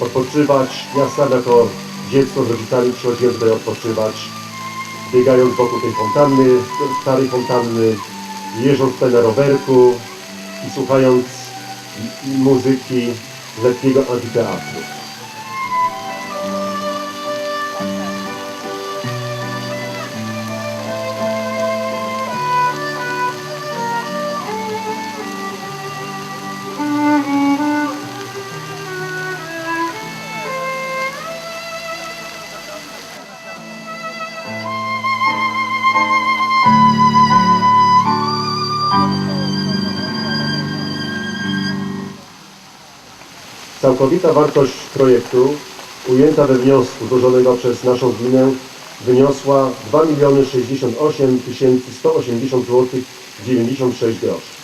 odpoczywać. Ja sam jako dziecko z rodzicami przychodziłem tutaj odpoczywać, biegając wokół tej fontanny, starej fontanny, jeżdżąc tutaj na rowerku i słuchając muzyki letniego amfiteatru. Całkowita wartość projektu ujęta we wniosku złożonego przez naszą gminę wyniosła 2 miliony 68 180 zł 96 groszy.